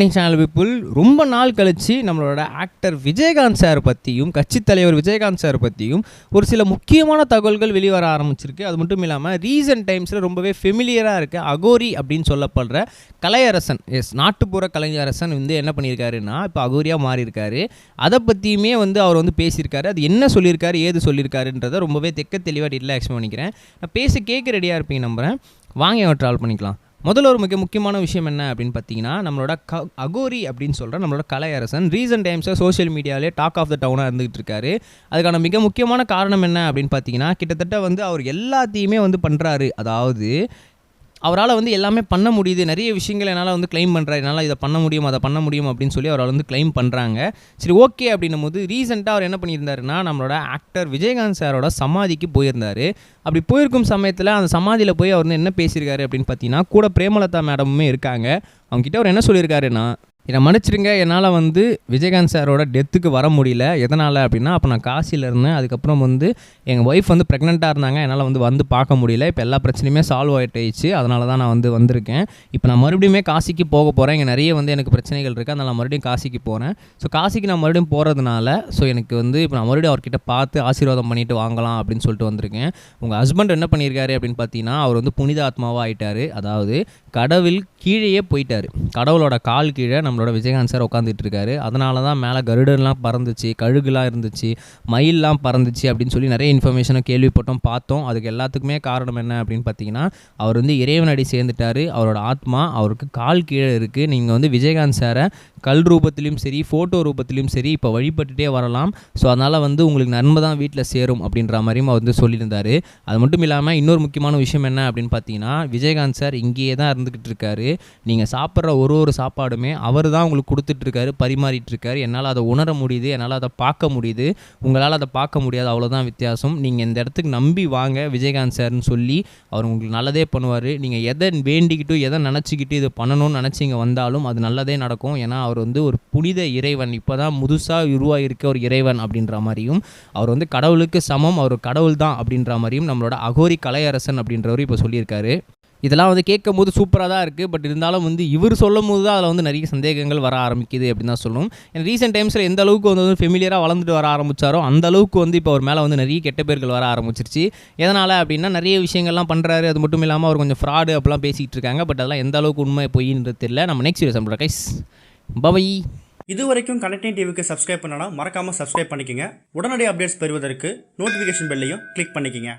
Channel people ரொம்ப நாள் கழிச்சு நம்மளோட ஆக்டர் விஜயகாந்த் சார் பற்றியும் கட்சித் தலைவர் விஜயகாந்த் சார் பற்றியும் ஒரு சில முக்கியமான தகவல்கள் வெளிவர ஆரம்பிச்சிருக்கு. அது மட்டும் இல்லாமல் ரீசன்ட் டைம்ஸில் ரொம்பவே ஃபெமிலியராக இருக்க அகோரி அப்படின்னு சொல்லப்படுற கலையரசன் எஸ் நாட்டுப்புற கலைஞரசன் வந்து என்ன பண்ணியிருக்காருன்னா இப்போ அகோரியாக மாறியிருக்காரு. அதை பற்றியுமே வந்து அவர் வந்து பேசியிருக்காரு. அது என்ன சொல்லியிருக்காரு ஏது சொல்லியிருக்காருன்றதை ரொம்பவே தெக்க தெளிவாக டீட்டெயிலாக எக்ஸ்பிளைன் பண்ணிக்கிறேன். நான் பேச கேட்க ரெடியாக இருப்பீங்க நம்புகிறேன் வாங்க அவன் ட்ராவல் பண்ணிக்கலாம். முதல்ல ஒரு மிக முக்கியமான விஷயம் என்ன அப்படின்னு பார்த்தீங்கன்னா நம்மளோட க அகோரி அப்படின்னு சொல்கிற நம்மளோட கலையரசன் ரீசன்ட் டைம்ஸில் சோஷியல் மீடியாவிலே டாக் ஆஃப் த டவுனாக இருந்துகிட்டு இருக்காரு. அதுக்கான மிக முக்கியமான காரணம் என்ன அப்படின்னு பார்த்தீங்கன்னா கிட்டத்தட்ட வந்து அவர் எல்லாத்தையுமே வந்து பண்ணுறாரு அதாவது அவரால் வந்து எல்லாமே பண்ண முடியுது. நிறைய விஷயங்கள் என்னால் வந்து கிளைம் பண்ணுறாரு என்னால் இதை பண்ண முடியும்? அதை பண்ண முடியும்? அப்படின்னு சொல்லி அவரால் வந்து கிளைம் பண்ணுறாங்க சரி ஓகே அப்படின்னும் போது ரீசெண்டாக அவர் என்ன பண்ணியிருந்தாருன்னா நம்மளோட ஆக்டர் விஜயகாந்த் சாரோட சமாதிக்கு போயிருந்தார். அப்படி போயிருக்கும் சமயத்தில் அந்த சமாதியில் போய் அவர் வந்து என்ன பேசியிருக்காரு அப்படின்னு பார்த்தீங்கன்னா கூட பிரேமலதா மேடமுமே இருக்காங்க. அவங்ககிட்ட அவர் என்ன சொல்லியிருக்காருன்னா என்னை மன்னிச்சிருங்க. என்னால் வந்து விஜயகாந்த் சாரோட டெத்துக்கு வர முடியல. எதனால் அப்படின்னா அப்போ நான் காசியில் இருந்தேன். அதுக்கப்புறம் வந்து எங்கள் ஒய்ஃப் வந்து ப்ரெக்னெண்ட்டாக இருந்தாங்க. என்னால் வந்து வந்து பார்க்க முடியல. இப்போ எல்லா பிரச்சனையுமே சால்வ் ஆகிட்டுச்சு அதனால தான் நான் வந்து வந்திருக்கேன். இப்போ நான் மறுபடியுமே காசிக்கு போக போகிறேன் இங்கே நிறைய வந்து எனக்கு பிரச்சனைகள் இருக்குது அதனால் நான் மறுபடியும் காசிக்கு போகிறேன் ஸோ காசிக்கு நான் மறுபடியும் போகிறதுனால ஸோ எனக்கு வந்து இப்போ நான் மறுபடியும் அவர்கிட்ட பார்த்து ஆசீர்வாதம் பண்ணிட்டு வாங்கலாம் அப்படின்னு சொல்லிட்டு வந்திருக்கேன். உங்கள் ஹஸ்பண்ட் என்ன பண்ணியிருக்காரு அப்படின்னு பார்த்தீங்கன்னா அவர் வந்து புனித ஆத்மாவாக ஆகிட்டார் அதாவது கடவுள் கீழேயே போயிட்டார். கடவுளோட கால் கீழே நம்மளோட விஜயகாந்த் சார் உட்காந்துட்டு இருக்காரு அதனால தான் மேலே கருடன்லாம் பறந்துச்சு கழுகுலாம் இருந்துச்சு மயில்லாம் பறந்துச்சு அப்படின்னு சொல்லி நிறைய இன்ஃபர்மேஷனை கேள்விப்பட்டோம் பார்த்தோம். அதுக்கு எல்லாத்துக்குமே காரணம் என்ன அப்படின்னு பார்த்தீங்கன்னா அவர் வந்து இறைவனடி சேர்ந்துட்டாரு. அவரோட ஆத்மா அவருக்கு கால் கீழே இருக்குது நீங்கள் வந்து விஜயகாந்த் சாரை கல் ரூபத்திலையும் சரி ஃபோட்டோ ரூபத்திலையும் சரி இப்போ வழிபட்டுட்டே வரலாம். ஸோ அதனால் வந்து உங்களுக்கு நன்மை தான் வீட்டில் சேரும் அப்படின்ற மாதிரியும் அவர் வந்து சொல்லியிருந்தார். அது மட்டும் இல்லாமல் இன்னொரு முக்கியமான விஷயம் என்ன அப்படின்னு பார்த்தீங்கன்னா விஜயகாந்த் சார் இங்கேயே தான் இருந்துக்கிட்டு இருக்காரு நீங்கள் சாப்பிட்ற ஒரு ஒரு சாப்பாடுமே அவர் தான் உங்களுக்கு கொடுத்துட்ருக்காரு பரிமாறிட்டுருக்காரு என்னால் அதை உணர முடியுது என்னால் அதை பார்க்க முடியுது. உங்களால் அதை பார்க்க முடியாது அவ்வளோதான் வித்தியாசம். நீங்கள் இந்த இடத்துக்கு நம்பி வாங்க விஜயகாந்த் சார்னு சொல்லி அவர் உங்களுக்கு நல்லதே பண்ணுவார். நீங்கள் எதை வேண்டிக்கிட்டு எதை நினச்சிக்கிட்டு இதை பண்ணணும்னு நினச்சிங்க வந்தாலும் அது நல்லதே நடக்கும். ஏன்னா அவர் வந்து ஒரு புனித இறைவன். இப்போ தான் முதுசாக உருவாகிருக்க ஒரு இறைவன் அப்படின்ற மாதிரியும் அவர் வந்து கடவுளுக்கு சமம் அவர் கடவுள் தான் அப்படின்ற மாதிரியும் நம்மளோட அகோரி கலையரசன் அப்படின்றவர் இப்போ சொல்லியிருக்காரு. இதெல்லாம் வந்து கேட்கும் போது சூப்பராக தான் இருக்குது பட் இருந்தாலும் வந்து இவர் சொல்லும் போது தான் அதில் வந்து நிறைய சந்தேகங்கள் வர ஆரம்பிக்குது அப்படின்னு தான் சொல்லணும். ஏன்னா ரீசெண்ட் டைம்ஸில் எந்த அளவுக்கு வந்து ஃபெமிலியராக வளர்ந்துட்டு வர ஆரம்பித்தாரோ அந்த அளவுக்கு வந்து இப்போ அவர் மேலே வந்து நிறைய கெட்ட பேர்கள் வர ஆரம்பிச்சிருச்சு. எதனால் அப்படின்னா நிறைய விஷயங்கள்லாம் பண்ணுறாரு அது மட்டும் இல்லாமல் அவர் கொஞ்சம் ஃப்ராடு அப்படிலாம் பேசிகிட்டு இருக்காங்க. பட் அதெல்லாம் எந்த அளவுக்கு உண்மை பொய்ன்றது தெரியல. நம்ம நெக்ஸ்ட் வீடியோ சம்பளம் கைஸ் பவை இது வரைக்கும் கனெக்டிங் டிவிக்கு சப்ஸ்கிரைப் பண்ணனா மறக்காமல் சப்ஸ்கிரைப் பண்ணிக்கங்க. உடனடி அப்டேட்ஸ் பெறுவதற்கு நோட்டிஃபிகேஷன் பெல்லையும் கிளிக் பண்ணிக்கங்க.